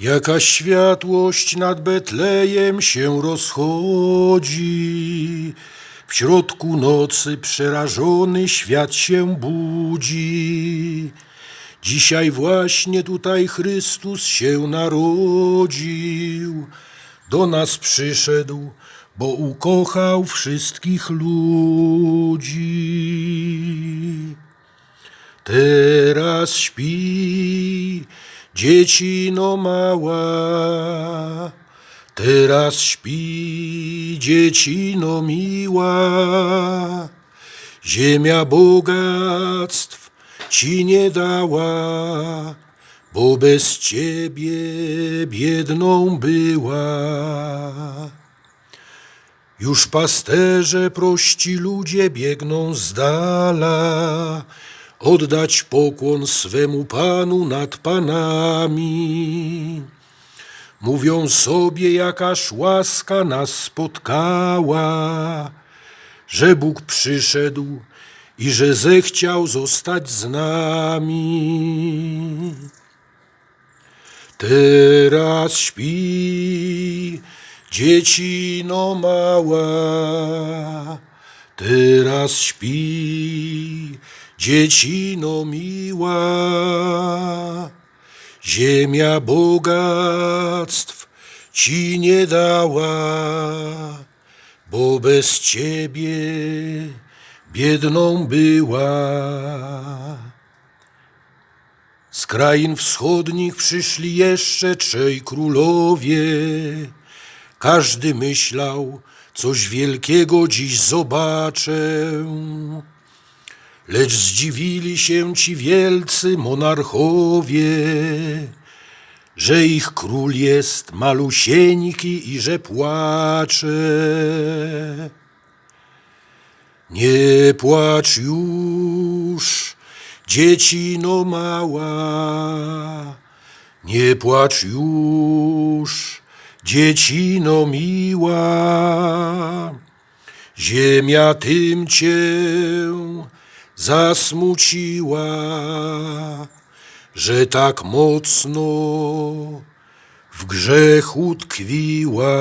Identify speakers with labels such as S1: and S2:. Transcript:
S1: Jaka światłość nad Betlejem się rozchodzi. W środku nocy przerażony świat się budzi. Dzisiaj właśnie tutaj Chrystus się narodził. Do nas przyszedł, bo ukochał wszystkich ludzi. Teraz śpi dziecino mała, teraz śpi dziecino miła. Ziemia bogactw ci nie dała, bo bez ciebie biedną była. Już pasterze prości ludzie biegną z dala, oddać pokłon swemu Panu nad Panami. Mówią sobie, jakaż łaska nas spotkała, że Bóg przyszedł i że zechciał zostać z nami. Teraz śpi dziecino mała, teraz śpi dziecino miła. Ziemia bogactw ci nie dała, bo bez ciebie biedną była. Z krain wschodnich przyszli jeszcze trzej królowie. Każdy myślał, coś wielkiego dziś zobaczę. Lecz zdziwili się ci wielcy monarchowie, że ich król jest malusieńki i że płacze. Nie płacz już, dziecino mała, nie płacz już, dziecino miła. Ziemia tym cię zasmuciła, że tak mocno w grzechu tkwiła.